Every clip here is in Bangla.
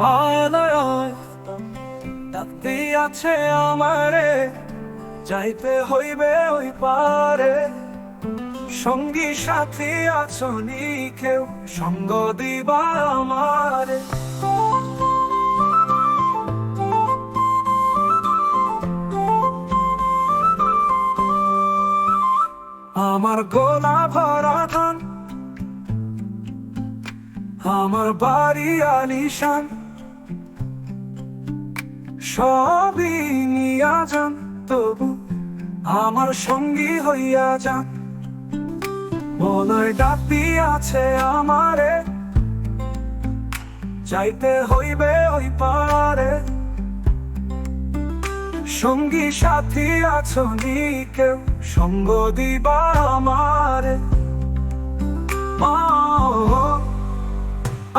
মায়ালয় ডাকতে আছে আমারে, যাইতে হইবে ওই পারে। সঙ্গী সাথী আছনি কেউ, সঙ্গ দিবা আমারে। আমার গোলা ভরা ধান, আমার বাড়ি আলিশান। সবই নিয়া যান, তবু আমার সঙ্গী হইয়া যান। মনয় ডাকি আছে আমারে যাইতে হইবে ওই পারে। সঙ্গী সাথী আছনি কেউ, সঙ্গ দিবা আমারে।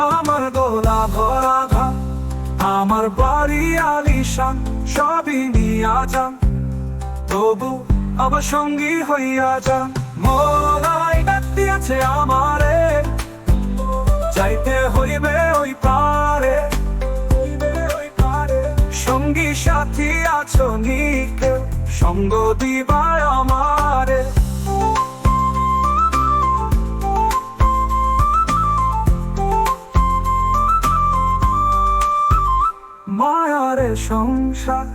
আমার গোলা ভরা আমার বাড়ি আলিশান, সবই নিয়া যান। তবু আমার সঙ্গী হইয়া যান। মোলাই ডাকতে আছে আমারে পারে হইবে ওই পারে। সঙ্গী সাথী আছো নিকে, সঙ্গ দিবা আমারে। মায়ারে সংসার।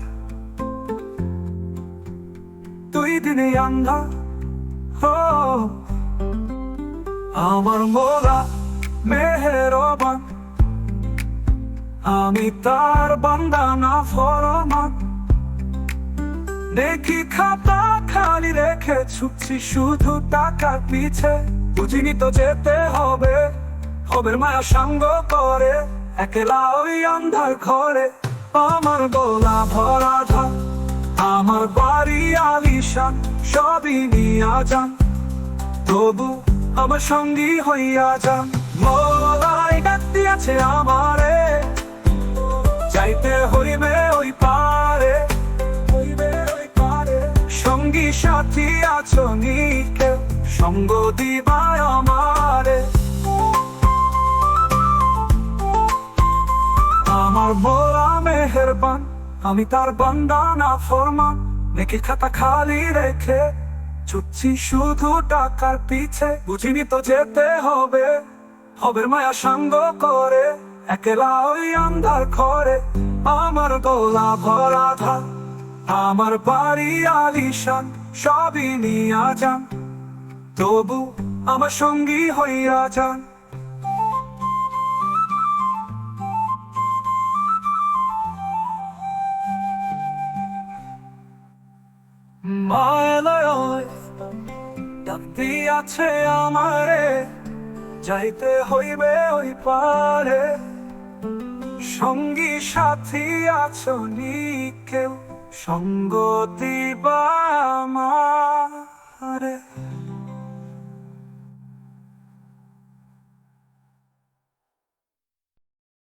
তুই দিনে আন্ধা, হো। আমার মোরা মেহেরবান। আমি তার বান্দানা ফরমান। দেখি খাতা খালি রেখে ছুটছি শুধু টাকার পিছে। বুঝিনি তো যেতে হবে হবে মায়া সঙ্গ করে। একলা ওই অন্ধার ঘরে। আমার গোলা ভরা ধান, আমার বাড়ি আলিশান, সবই নিয়া যান। তবু আমার সঙ্গী হইয়া যান। মোলাই ডাকতে আছে আমারে, যাইতে হইবে ওই পারে। হইবে ওই পারে সঙ্গী সাথী আছো নি কেউ সঙ্গ দিবায় আমারে। আমার বলা মেহেরবান, আমি তার বান্দানা ফরমান। নেকি খাতা খালি রেখে ছুটছি শুধু টাকার পিছে। বুঝিনি তো যেতে হবে হবে মায়া সঙ্গ করে। একলা ওই আন্ধার ঘরে, আমার গোলা ভরা ধান। আমার বাড়ি আলিশান, সবই নিয়া যান। তবু আমার সঙ্গী হইয়া যান। মায়ালয় ডাকতে আছে আমারে, যাইতে হইবে ওই পারে। সঙ্গী সাথী আছো নি কেউ, সঙ্গ দিবা আমার।